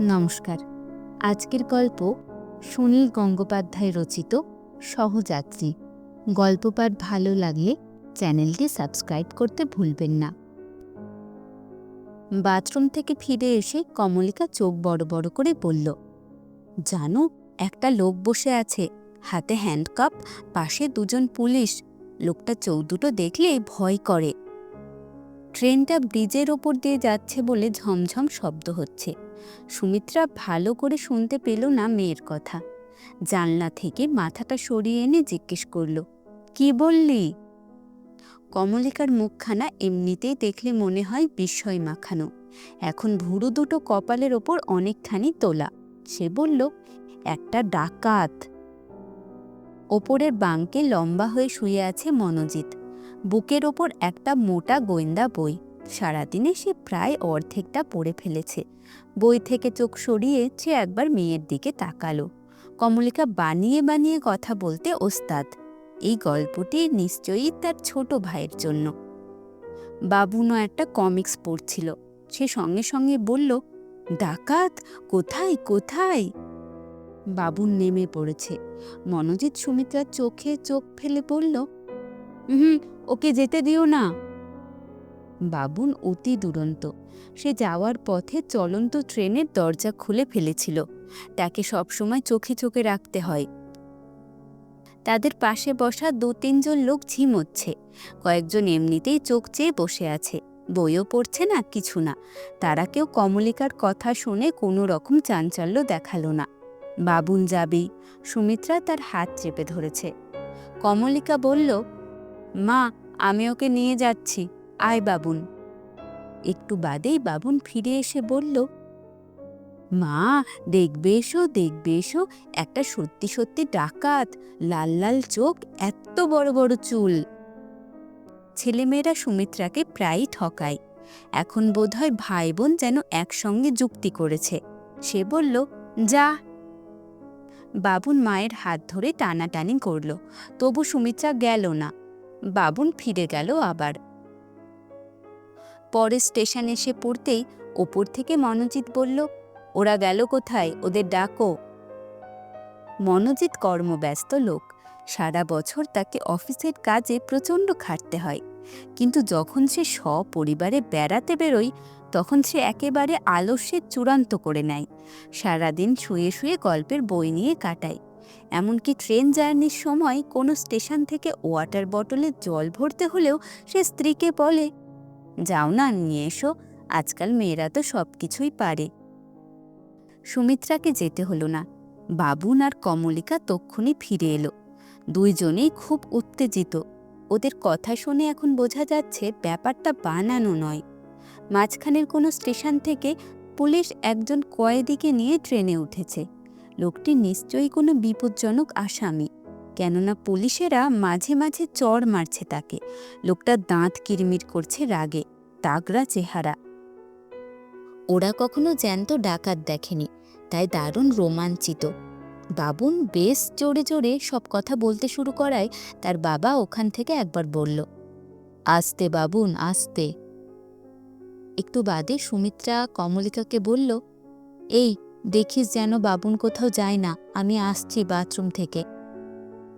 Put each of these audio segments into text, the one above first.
নমস্কার। আজকের গল্প সুনীল গঙ্গোপাধ্যায় রচিত সহযাত্রী। গল্প পাঠ ভালো লাগলে চ্যানেলটি সাবস্ক্রাইব করতে ভুলবেন না। বাথরুম থেকে ফিরে এসে কমলিকা চোখ বড় বড় করে বলল, জানো, একটা লোক বসে আছে। হাতে হ্যান্ডকাপ পাশে দুজন পুলিশ। লোকটা চোখ দুটো দেখলে ভয় করে। ট্রেনটা ব্রিজের ওপর দিয়ে যাচ্ছে বলে ঝমঝম শব্দ হচ্ছে। সুমিত্রা ভালো করে শুনতে পেল না মেয়ের কথা। জানলা থেকে মাথাটা সরিয়ে এনে জিজ্ঞেস করল, কি বললি? কমলিকার মুখখানা এমনিতেই দেখলে মনে হয় বিস্ময় মাখানো। এখন ভুরু দুটো কপালের ওপর অনেকখানি তোলা। সে বলল, একটা ডাকাত। ওপরের বাঙ্কে লম্বা হয়ে শুয়ে আছে মনোজিৎ। বুকের ওপর একটা মোটা গোয়েন্দা বই। সারাদিনে সে প্রায় অর্ধেকটা পড়ে ফেলেছে। বই থেকে চোখ সরিয়ে সে একবার মেয়ের দিকে তাকালো। কমলিকা বানিয়ে বানিয়ে কথা বলতে ওস্তাদ, এই গল্পটি নিশ্চয়ই তার ছোট ভাইয়ের জন্য। বাবুনও একটা কমিক্স পড়ছিল। সে সঙ্গে সঙ্গে বলল, ডাকাত, কোথায় কোথায়? বাবুন নেমে পড়েছে। মনোজিৎ সুমিত্রার চোখে চোখ ফেলে বলল, হুম ওকে যেতে দিও না। বাবুন অতি দুরন্ত। সে যাওয়ার পথে চলন্ত ট্রেনের দরজা খুলে ফেলেছিল। তাকে সবসময় চোখে চোখে রাখতে হয়। তাদের পাশে বসা দু তিনজন লোক ঝিমোচ্ছে কয়েকজন এমনিতেই চোখ চেয়ে বসে আছে। বইও পড়ছে না, কিছু না। তারা কেউ কমলিকার কথা শুনে কোনো রকম চাঞ্চল্য দেখাল না। বাবুন যাবেই। সুমিত্রা তার হাত চেপে ধরেছে। কমলিকা বলল মা, আমি ওকে নিয়ে যাচ্ছি। আয় বাবুন। একটু বাদেই বাবুন ফিরে এসে বলল, মা, দেখবে এসো দেখবে এসো, একটা সত্যি সত্যি ডাকাত, লাল লাল চোখ এত বড় বড় চুল। ছেলেমেয়েরা সুমিত্রাকে প্রায়ই ঠকায়। এখন বোধহয় ভাই বোন যেন একসঙ্গে যুক্তি করেছে। সে বলল, যা। বাবুন মায়ের হাত ধরে টানাটানি করল। তবু সুমিত্রা গেল না। বাবুন ফিরে গেল আবার। পরে স্টেশন এসে পড়তেই ওপর থেকে মনোজিৎ বলল, ওরা গেল কোথায়? ওদের ডাকো। মনোজিৎ কর্মব্যস্ত লোক। সারা বছর তাকে অফিসের কাজে প্রচণ্ড খাটতে হয়। কিন্তু যখন সে সপরিবারে বেড়াতে বেরোয়, তখন সে একেবারে আলস্যের চূড়ান্ত করে নেয়। সারাদিন শুয়ে শুয়ে গল্পের বই নিয়ে কাটায়। এমনকি ট্রেন জার্নির সময় কোনো স্টেশন থেকে ওয়াটার বটলে জল ভরতে হলেও সে স্ত্রীকে বলে, যাও না, নিয়ে এসো, আজকাল মেয়েরা তো সব কিছুই পারে। সুমিত্রাকে যেতে হলো না। বাবুন আর কমলিকা তক্ষুনি ফিরে এলো। দুইজনেই খুব উত্তেজিত। ওদের কথা শুনে এখন বোঝা যাচ্ছে ব্যাপারটা বানানো নয়। মাঝখানের কোনো স্টেশন থেকে পুলিশ একজন কয়েদিকে নিয়ে ট্রেনে উঠেছে। লোকটি নিশ্চয়ই কোনো বিপজ্জনক আসামি। কেননা পুলিশেরা মাঝে মাঝে চড় মারছে তাকে। লোকটা দাঁত কিরমির করছে রাগে, তাগড়া চেহারা। ওরা কখনো জ্যান্ত ডাকাত দেখেনি, তাই দারুণ রোমাঞ্চিত। বাবুন বেশ জোরে জোরে সব কথা বলতে শুরু করায় তার বাবা ওখান থেকে একবার বলল, আস্তে বাবুন, আস্তে। একটু বাদে সুমিত্রা কমলিকাকে বলল, এই দেখিস যেন বাবুন কোথাও যায় না, আমি আসছি বাথরুম থেকে।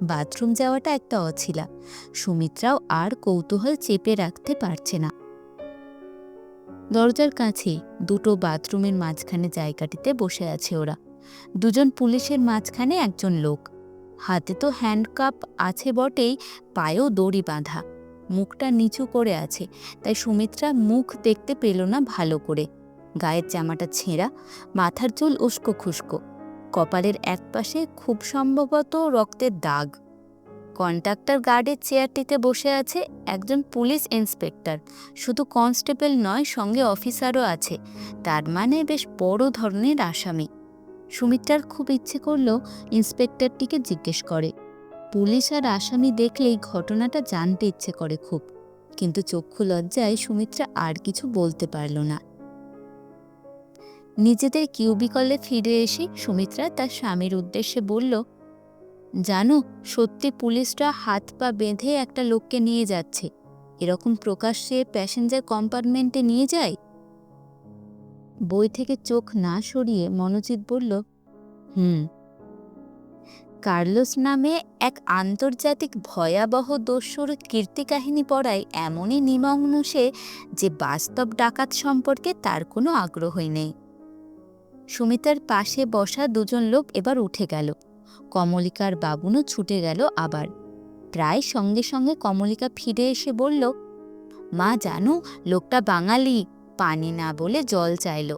বাথরুম যাওয়াটা একটা অছিলা, সুমিত্রাও আর কৌতূহল চেপে রাখতে পারছে না। দরজার কাছে দুটো বাথরুমের মাঝখানে জায়গাটিতে বসে আছে ওরা। দুজন পুলিশের মাঝখানে একজন লোক। হাতে তো হ্যান্ডকাপ আছে বটেই, পায়েও দড়ি বাঁধা। মুখটা নিচু করে আছে, তাই সুমিত্রা মুখ দেখতে পেল না ভালো করে। গায়ের জামাটা ছেঁড়া, মাথার চুল উস্কো খুস্কো, কপালের একপাশে খুব সম্ভবত রক্তের দাগ। কন্ট্রাক্টর গার্ডের চেয়ারটিতে বসে আছে একজন পুলিশ ইন্সপেক্টর। শুধু কনস্টেবল নয়, সঙ্গে অফিসারও আছে। তার মানে বেশ বড় ধরনের আসামি। সুমিত্রার খুব ইচ্ছে করল ইন্সপেক্টরটিকে জিজ্ঞেস করে। পুলিশ আর আসামি দেখলেই ঘটনাটা জানতে ইচ্ছে করে খুব। কিন্তু চক্ষু লজ্জায় সুমিত্রা আর কিছু বলতে পারল না। নিজেদের কিউবিকলে ফিরে এসে সুমিত্রা তার স্বামীর উদ্দেশ্যে বলল, জানো, সত্যি পুলিশরা হাত পা বেঁধে একটা লোককে নিয়ে যাচ্ছে। এরকম প্রকাশ্যে প্যাসেঞ্জার কম্পার্টমেন্টে নিয়ে যায়? বই থেকে চোখ না সরিয়ে মনোজিৎ বলল, হুম। কার্লোস নামে এক আন্তর্জাতিক ভয়াবহ দস্যুর কীর্তিকাহিনী পড়ায় এমনই নিমগ্ন সে যে বাস্তব ডাকাত সম্পর্কে তার কোনো আগ্রহই নেই। সুমিতার পাশে বসা দুজন লোক এবার উঠে গেল। কমলিকার বাবুনও ছুটে গেল আবার। প্রায় সঙ্গে সঙ্গে কমলিকা ফিরে এসে বলল, মা জানো, লোকটা বাঙালি, পানি না বলে জল চাইল।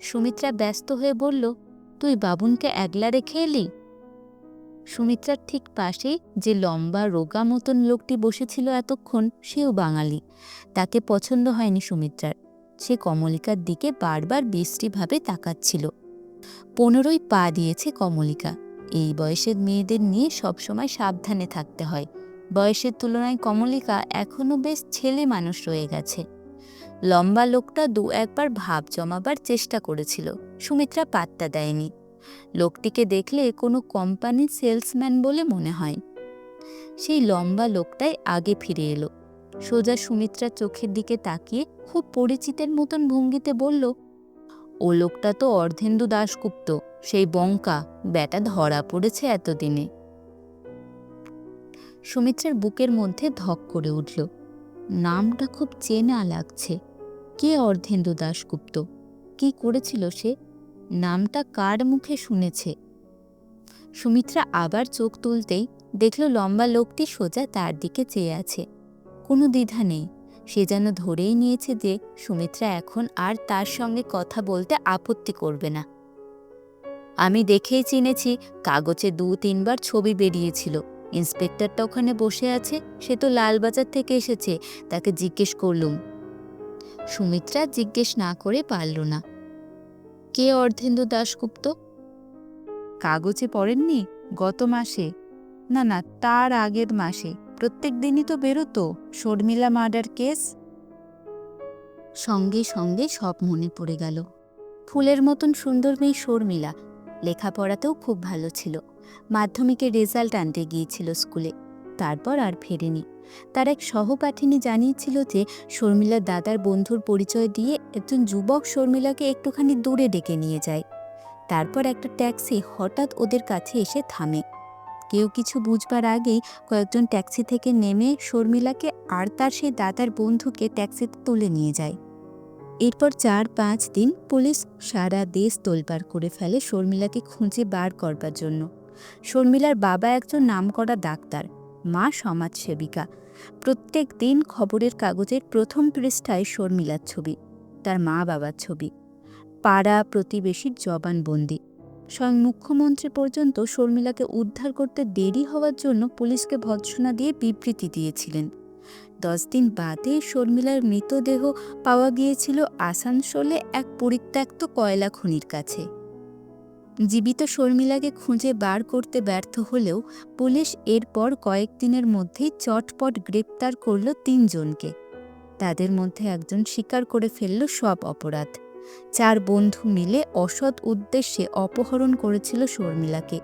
সুমিত্রা ব্যস্ত হয়ে বলল, তুই বাবুনকে একলা রেখে এলি? সুমিত্রার ঠিক পাশেই যে লম্বা রোগা মতন লোকটি বসেছিল এতক্ষণ, সেও বাঙালি। তাকে পছন্দ হয়নি সুমিত্রার। সে কমলিকার দিকে বারবার বিশ্রীভাবে তাকাচ্ছিল। পনেরোই পা দিয়েছে কমলিকা। এই বয়সের মেয়েদের নিয়ে সবসময় সাবধানে থাকতে হয়। বয়সের তুলনায় কমলিকা এখনও বেশ ছেলে মানুষ রয়ে গেছে। লম্বা লোকটা দু একবার ভাব জমাবার চেষ্টা করেছিল। সুমিত্রা পাত্তা দেয়নি। লোকটিকে দেখলে কোনো কোম্পানির সেলসম্যান বলে মনে হয়। সেই লম্বা লোকটাই আগে ফিরে এলো। সোজা সুমিত্রার চোখের দিকে তাকিয়ে খুব পরিচিতের মতন ভঙ্গিতে বলল, ও লোকটা তো অর্ধেন্দু দাশগুপ্ত, সেই বঙ্কা, ব্যাটা ধরা পড়েছে এতদিনে। সুমিত্রার বুকের মধ্যে ধক করে উঠল, নামটা খুব চেনা লাগছে। কে অর্ধেন্দু দাশগুপ্ত? কি করেছিল সে? নামটা কার মুখে শুনেছে? সুমিত্রা আবার চোখ তুলতেই দেখল লম্বা লোকটি সোজা তার দিকে চেয়ে আছে। কোনো দ্বিধা নেই। সে যেন ধরেই নিয়েছে যে সুমিত্রা এখন আর তার সঙ্গে কথা বলতে আপত্তি করবে না। আমি দেখেই চিনেছি কাগজে দু তিনবার ছবি বেরিয়েছিল। ইন্সপেক্টরটা ওখানে বসে আছে, সে তো লালবাজার থেকে এসেছে, তাকে জিজ্ঞেস করলুম। সুমিত্রা জিজ্ঞেস না করে পারল না। কে অর্ধেন্দু দাশগুপ্ত? কাগজে পড়েননি? গত মাসে। না না, তার আগের মাসে। প্রত্যেক দিনই তো বেরোতো, শর্মিলা মার্ডার কেস? সঙ্গে সঙ্গে সব মনে পড়ে গেল। ফুলের মতন সুন্দর মেয়ে শর্মিলা, লেখাপড়াতেও খুব ভালো ছিল। মাধ্যমিকের রেজাল্ট আনতে গিয়েছিল স্কুলে, তারপর আর ফেরেনি। তার এক সহপাঠিনী জানিয়েছিল যে, শর্মিলার দাদার বন্ধুর পরিচয় দিয়ে একজন যুবক শর্মিলাকে একটুখানি দূরে ডেকে নিয়ে যায়। তারপর একটা ট্যাক্সি হঠাৎ ওদের কাছে এসে থামে। কেউ কিছু বুঝবার আগেই কয়েকজন ট্যাক্সি থেকে নেমে শর্মিলাকে আর তার সেই দাদার বন্ধুকে ট্যাক্সিতে তুলে নিয়ে যায়। এরপর চার পাঁচ দিন পুলিশ সারা দেশ তোলপাড় করে ফেলে শর্মিলাকে খুঁজে বার করবার জন্য। শর্মিলার বাবা একজন নামকরা ডাক্তার, মা সমাজসেবিকা। প্রত্যেক দিন খবরের কাগজের প্রথম পৃষ্ঠায় শর্মিলার ছবি, তার মা বাবার ছবি। পাড়া প্রতিবেশীর জবানবন্দি। স্বয়ং মুখ্যমন্ত্রী পর্যন্ত শর্মিলাকে উদ্ধার করতে দেরি হওয়ার জন্য পুলিশকে ভৎসনা দিয়ে বিবৃতি দিয়েছিলেন। দশ দিন বাদে শর্মিলার মৃতদেহ পাওয়া গিয়েছিল আসানসোলে এক পরিত্যক্ত কয়লা খনির কাছে। জীবিত শর্মিলাকে খুঁজে বার করতে ব্যর্থ হলেও পুলিশ এরপর কয়েকদিনের মধ্যেই চটপট গ্রেপ্তার করল তিনজনকে। তাদের মধ্যে একজন স্বীকার করে ফেলল সব অপরাধ। চার বন্ধু মিলে অসৎ উদ্দেশ্যে অপহরণ করেছিল শর্মিলাকে।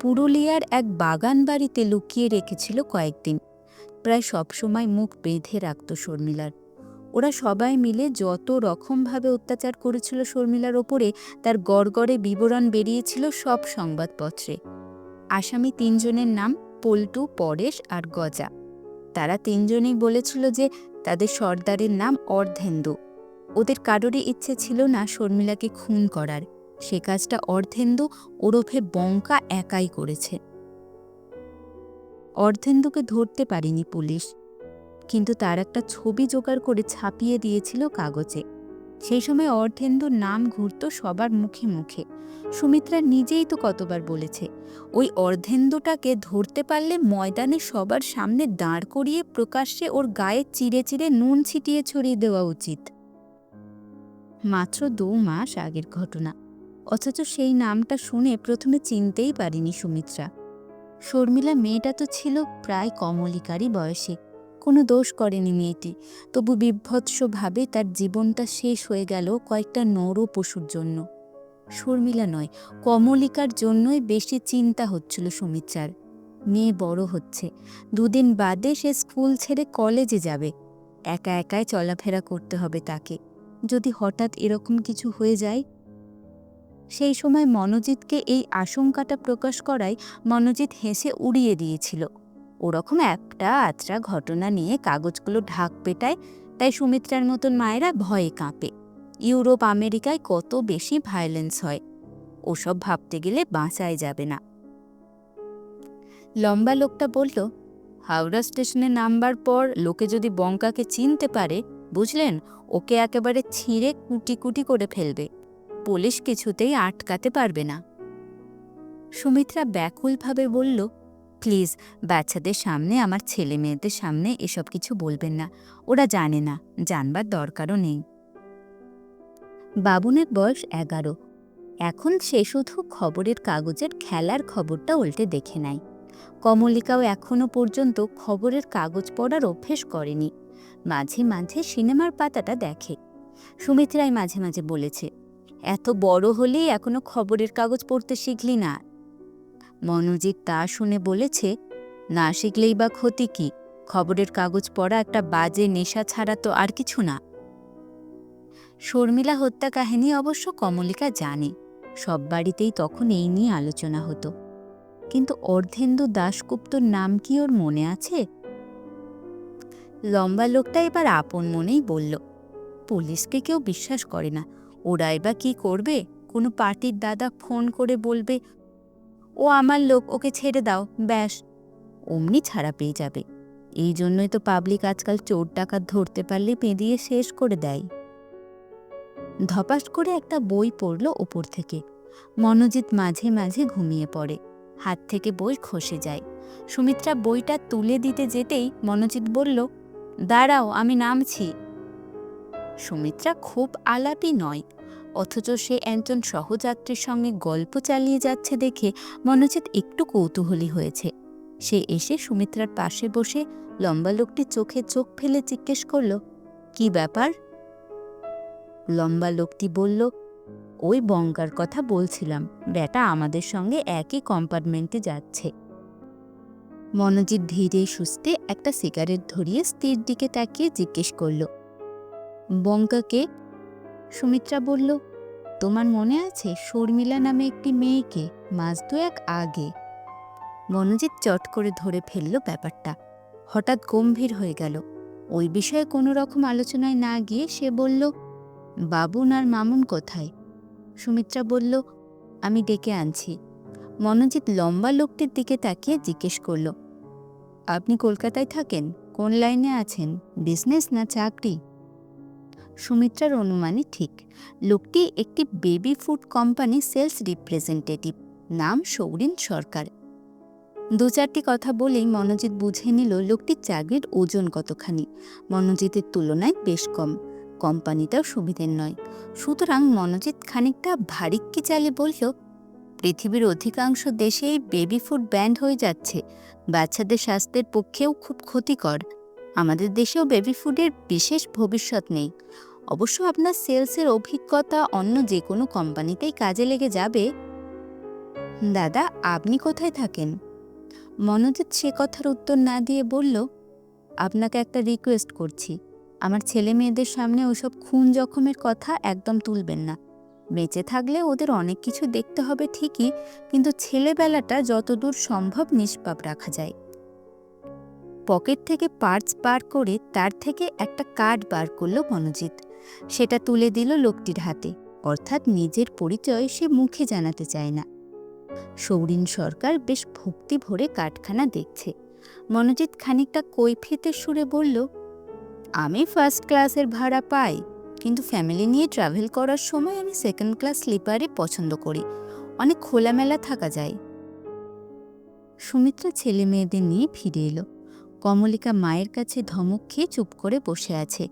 পুরুলিয়ার এক বাগান বাড়িতে লুকিয়ে রেখেছিল কয়েকদিন। প্রায় সবসময় মুখ বেঁধে রাখত শর্মিলার। ওরা সবাই মিলে যত রকমভাবে অত্যাচার করেছিল শর্মিলার ওপরে, তার গড়গড়ে বিবরণ বেরিয়েছিল সব সংবাদপত্রে। আসামি তিনজনের নাম পল্টু, পরেশ আর গজা। তারা তিনজনেই বলেছিল যে তাদের সর্দারের নাম অর্ধেন্দু। ওদের কারোরই ইচ্ছে ছিল না শর্মিলাকে খুন করার। সে কাজটা অর্ধেন্দু ওরফে বঙ্কা একাই করেছে। অর্ধেন্দুকে ধরতে পারেনি পুলিশ, কিন্তু তার একটা ছবি জোগাড় করে ছাপিয়ে দিয়েছিল কাগজে। সেই সময় অর্ধেন্দুর নাম ঘুরত সবার মুখে মুখে। সুমিত্রা নিজেই তো কতবার বলেছে, ওই অর্ধেন্দুটাকে ধরতে পারলে ময়দানে সবার সামনে দাঁড় করিয়ে প্রকাশ্যে ওর গায়ে চিড়ে চিড়ে নুন ছিটিয়ে ছড়িয়ে দেওয়া উচিত। মাত্র দু মাস আগের ঘটনা। অথচ সেই নামটা শুনে প্রথমে চিনতেই পারিনি সুমিত্রা। শর্মিলা মেয়েটা তো ছিল প্রায় কমলিকারই বয়সে। কোনো দোষ করেনি মেয়েটি। তবু বিভৎসভাবে তার জীবনটা শেষ হয়ে গেল কয়েকটা নর পশুর জন্য। শর্মিলা নয়, কমলিকার জন্যই বেশি চিন্তা হচ্ছিল সুমিত্রার। মেয়ে বড় হচ্ছে। দুদিন বাদে সে স্কুল ছেড়ে কলেজে যাবে। একা একাই চলাফেরা করতে হবে তাকে। যদি হঠাৎ এরকম কিছু হয়ে যায়? সেই সময় মনোজিৎকে এই আশঙ্কাটা প্রকাশ করায় মনোজিৎ হেসে উড়িয়ে দিয়েছিল। ওরকম একটা আত্রা ঘটনা নিয়ে কাগজগুলো ঢাক পেটায়, তাই সুমিত্রার মতন মায়েরা ভয়ে কাঁপে। ইউরোপ, আমেরিকায় কত বেশি ভায়োলেন্স হয়, ওসব ভাবতে গেলে বাঁচাই যাবে না। লম্বা লোকটা বলল, হাওড়া স্টেশনে নামবার পর লোকে যদি বঙ্কাকে চিনতে পারে বুঝলেন? ওকে একেবারে ছিঁড়ে কুটি কুটি করে ফেলবে। পুলিশ কিছুতেই আটকাতে পারবে না। সুমিত্রা ব্যাকুলভাবে বলল, প্লিজ, বাচ্চাদের সামনে, আমার ছেলে মেয়েদের সামনে এসব কিছু বলবেন না। ওরা জানে না, জানবার দরকারও নেই। বাবুনের বয়স এগারো। এখন সে শুধু খবরের কাগজের খেলার খবরটা উল্টে দেখে নেয়। কমলিকাও এখনও পর্যন্ত খবরের কাগজ পড়ার অভ্যেস করেনি। মাঝে মাঝে সিনেমার পাতাটা দেখে। সুমিত্রাই মাঝে মাঝে বলেছে, এত বড় হলেই এখনও খবরের কাগজ পড়তে শিখলি না। মনোজিৎ তা শুনে বলেছে, না শিখলেই বা ক্ষতি কি? খবরের কাগজ পড়া একটা বাজে নেশা ছাড়া তো আর কিছু না। শর্মিলা হত্যা কাহিনী অবশ্য কমলিকা জানে, সব বাড়িতেই তখন এই নিয়ে আলোচনা হতো। কিন্তু অর্ধেন্দু দাশগুপ্তর নাম কি ওর মনে আছে? লম্বা লোকটা এবার আপন মনেই বলল, পুলিশকে কেউ বিশ্বাস করে না। ওরাই বা কী করবে? কোনো পার্টির দাদা ফোন করে বলবে, ও আমার লোক, ওকে ছেড়ে দাও, ব্যাস। অমনি ছাড়া পেয়ে যাবে। এই জন্যই তো পাবলিক আজকাল চোর ডাকাত ধরতে পারলে পেঁদিয়ে শেষ করে দেয় ধপাস করে একটা বই পড়ল ওপর থেকে। মনোজিৎ মাঝে মাঝে ঘুমিয়ে পড়ে। হাত থেকে বই খসে যায়। সুমিত্রা বইটা তুলে দিতে যেতেই মনোজিৎ বলল দাঁড়াও, আমি নামছি। সুমিত্রা খুব আলাপি নয়, অথচ সে একজন সহযাত্রীর সঙ্গে গল্প চালিয়ে যাচ্ছে দেখে মনোজিৎ একটু কৌতূহলী হয়েছে। সে এসে সুমিত্রার পাশে বসে লম্বা লোকটি চোখে চোখ ফেলে জিজ্ঞেস করল, কি ব্যাপার? লম্বা লোকটি বলল, ওই বঙ্গার কথা বলছিলাম। বেটা আমাদের সঙ্গে একই কম্পার্টমেন্টে যাচ্ছে। মনোজিৎ ধীরে সুস্থে একটা সিগারেট ধরিয়ে স্ত্রীর দিকে তাকিয়ে জিজ্ঞেস করল, বঙ্কাকে? সুমিত্রা বলল, তোমার মনে আছে শর্মিলা নামে একটি মেয়েকে মাস দুয়েক আগে? মনোজিৎ চট করে ধরে ফেলল ব্যাপারটা। হঠাৎ গম্ভীর হয়ে গেল। ওই বিষয়ে কোনো রকম আলোচনায় না গিয়ে সে বলল বাবুন আর মামুন কোথায়? সুমিত্রা বলল, আমি ডেকে আনছি। মনোজিৎ লম্বা লোকটির দিকে তাকিয়ে জিজ্ঞেস করল আপনি কলকাতায় থাকেন? কোন লাইনে আছেন? বিজনেস না চাকরি? সুমিত্রার অনুমানই ঠিক। লোকটি একটি baby food company sales representative. নাম সৌরিন সরকার। দু চারটি কথা বলেই মনোজিৎ বুঝে নিল লোকটির চাকরির ওজন কতখানি। মনোজিতের তুলনায় বেশ কম। কোম্পানিটাও সুবিধের নয়। সুতরাং মনোজিৎ খানিকটা ভারিক্কি চালে বলল পৃথিবীর অধিকাংশ দেশেই বেবি ফুড ব্যান্ড হয়ে যাচ্ছে। বাচ্চাদের স্বাস্থ্যের পক্ষেও খুব ক্ষতিকর। আমাদের দেশেও বেবি ফুডের বিশেষ ভবিষ্যৎ নেই। অবশ্য আপনার সেলসের অভিজ্ঞতা অন্য যে কোনো কোম্পানিতেই কাজে লেগে যাবে। দাদা, আপনি কোথায় থাকেন? মনোজিৎ সে কথার উত্তর না দিয়ে বলল, আপনাকে একটা রিকোয়েস্ট করছি। আমার ছেলে মেয়েদের সামনে ওসব খুন জখমের কথা একদম তুলবেন না। বেঁচে থাকলে ওদের অনেক কিছু দেখতে হবে ঠিকই, কিন্তু ছেলেবেলাটা যতদূর সম্ভব নিষ্পাপ রাখা যায়। পকেট থেকে পার্স বার করে তার থেকে একটা কার্ড বার করল মনোজিৎ। সেটা তুলে দিল লোকটির হাতে, অর্থাৎ নিজের পরিচয় সে মুখে জানাতে চায় না। সৌরিন সরকার বেশ ভক্তি ভরে কাঠখানা দেখছে। মনোজিৎ খানিকটা কৈফিয়তের সুরে বলল, আমি ফার্স্ট ক্লাসের ভাড়া পাই। কিন্তু ফ্যামিলি নিয়ে ট্রাভেল করার সময় আমি সেকেন্ড ক্লাস স্লিপারে পছন্দ করি। অনেক খোলামেলা থাকা যায়। সুমিত্রা ছেলে মেয়েদের নিয়ে ফিরে এলো। কমলিকা মায়ের কাছে ধমক খেয়ে চুপ করে বসে আছে।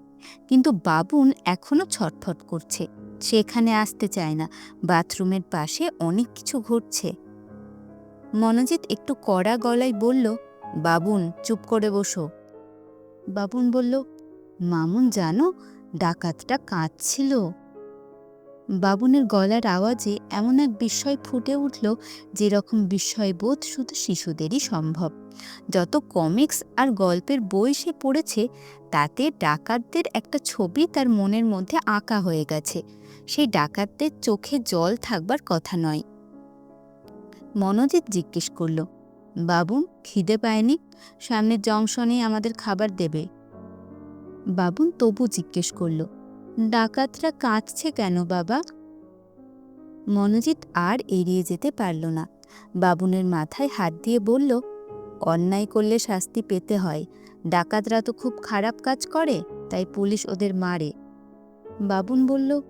কিন্তু বাবুন এখনও ছটফট করছে। সে এখানে আসতে চায় না। বাথরুমের পাশে অনেক কিছু ঘটছে। মনোজিৎ একটু কড়া গলায় বলল, বাবুন, চুপ করে বসো। বাবুন বলল, মামুন, জানো ডাকাতটা কাঁদছিল। বাবুনের গলার আওয়াজে এমন এক বিস্ময় ফুটে উঠল যেরকম বিস্ময়বোধ শুধু শিশুদেরই সম্ভব। যত কমিক্স আর গল্পের বই সে পড়েছে, তাতে ডাকাতদের একটা ছবি তার মনের মধ্যে আঁকা হয়ে গেছে। সেই ডাকাতদের চোখে জল থাকবার কথা নয়। মনোজিৎ জিজ্ঞেস করল বাবুন খিদে পায়নি? সামনের জংশনে আমাদের খাবার দেবে। বাবুন তবু জিজ্ঞেস করল, ডাকাতরা কাঁদছে কেন বাবা? মনোজিৎ আর এড়িয়ে যেতে পারল না। বাবুনের মাথায় হাত দিয়ে বলল, অন্যায় করলে শাস্তি পেতে হয়। ডাকাতরা তো খুব খারাপ কাজ করে, তাই পুলিশ ওদের মারে। বাবুন বলল,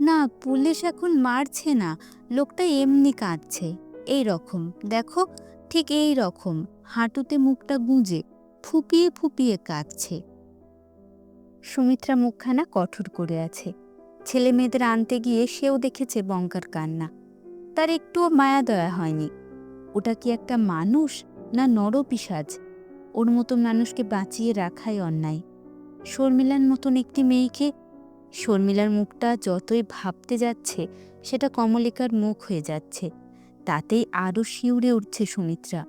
না, পুলিশ এখন মারছে না। লোকটা এমনি কাঁদছে। এই রকম, দেখো, ঠিক এই রকম। হাঁটুতে মুখটা গুঁজে, ফুপিয়ে ফুপিয়ে কাঁদছে। সুমিত্রা মুখখানা কঠোর করে আছে। ছেলে মেয়েদের আনতে গিয়ে সেও দেখেছে বঙ্কার কান্না। তার একটুও মায়া দয়া হয়নি। ওটা কি একটা মানুষ না নরপিসাজ ওর মতন মানুষকে বাঁচিয়ে রাখাই অন্যায়। শর্মিলার মতন একটি মেয়েকে শর্মিলার মুখটা যতই ভাবতে যাচ্ছে, সেটা কমলিকার মুখ হয়ে যাচ্ছে। তাতেই আরও শিউরে উঠছে সুমিত্রা।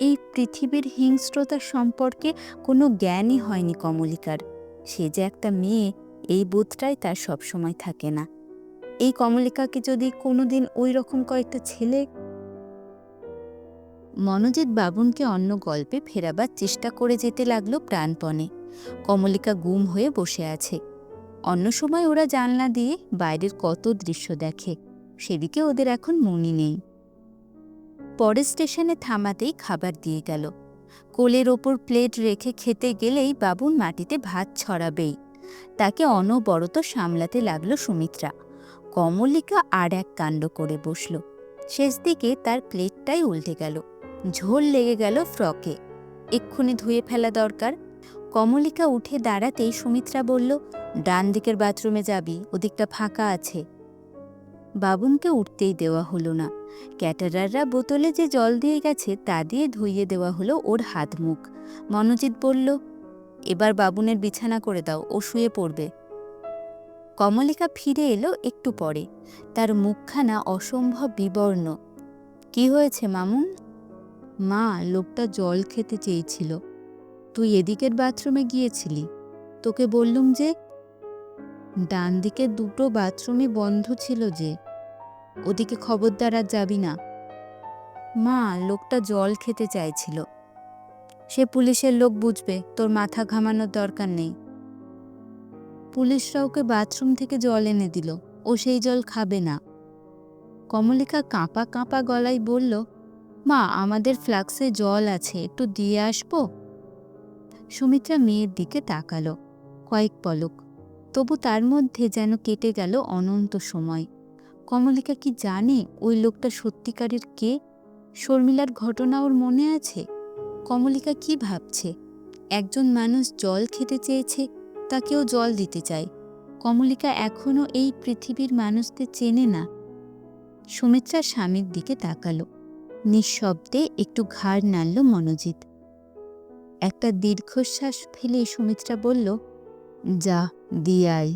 এই পৃথিবীর হিংস্রতা সম্পর্কে কোনো জ্ঞানই হয়নি কমলিকার। সে যে একটা মেয়ে, এই বোধটাই তার সবসময় থাকে না। এই কমলিকাকে যদি কোনোদিন ওই রকম কয়েকটা ছেলে মনোজিৎ বাবুনকে অন্য গল্পে ফেরাবার চেষ্টা করে যেতে লাগল প্রাণপণে। কমলিকা গুম হয়ে বসে আছে। অন্য সময় ওরা জানলা দিয়ে বাইরের কত দৃশ্য দেখে। সেদিকে ওদের এখন মনি নেই। পরের স্টেশনে থামাতেই খাবার দিয়ে গেল। কোলের ওপর প্লেট রেখে খেতে গেলেই বাবুন মাটিতে ভাত ছড়াবেই। তাকে অনবরত সামলাতে লাগল সুমিত্রা। কমলিকা আর এক কাণ্ড করে বসল। শেষ দিকে তার প্লেটটাই উল্টে গেল। ঝোল লেগে গেল ফ্রকে। এক্ষুনি ধুয়ে ফেলা দরকার। কমলিকা উঠে দাঁড়াতেই সুমিত্রা বলল, ডান দিকের বাথরুমে যাবি, ওদিকটা ফাঁকা আছে। বাবুনকে উঠতেই দেওয়া হলো না। ক্যাটারাররা বোতলে যে জল দিয়ে গেছে তা দিয়ে ধুইয়ে দেওয়া হলো ওর হাত মুখ। মনোজিৎ বলল, এবার বাবুনের বিছানা করে দাও, ও শুয়ে পড়বে। কমলিকা ফিরে এলো একটু পরে। তার মুখখানা অসম্ভব বিবর্ণ। কি হয়েছে মামুন? মা, লোকটা জল খেতে চেয়েছিল। তুই এদিকের বাথরুমে গিয়েছিলি। তোকে বললুম যে ডান দিকে দুটো বাথরুমই বন্ধ ছিল যে ওদিকে খবরদার আর যাবি না। মা, লোকটা জল খেতে চাইছিল। সে পুলিশের লোক বুঝবে, তোর মাথা ঘামানোর দরকার নেই। পুলিশরা ওকে বাথরুম থেকে জল এনে দিল, ও সেই জল খাবে না। কমলিকা কাঁপা কাঁপা গলায় বলল, মা, আমাদের ফ্লাক্সে জল আছে, একটু দিয়ে আসব? সুমিত্রা মেয়ের দিকে তাকালো, কয়েক পলক। তবু তার মধ্যে যেন কেটে গেল অনন্ত সময়। কমলিকা কি জানে ওই লোকটা সত্যিকারের কে? শর্মিলার ঘটনা ওর মনে আছে? কমলিকা কি ভাবছে? একজন মানুষ জল খেতে চেয়েছে, তাকেও জল দিতে চায়। কমলিকা এখনও এই পৃথিবীর মানুষদের চেনে না। সুমিত্রা স্বামীর দিকে তাকালো। নিঃশব্দে একটু ঘাড় নাড়ল মনোজিৎ। একটা দীর্ঘশ্বাস ফেলে সুমিত্রা বলল, যা, দিয়ে আয়।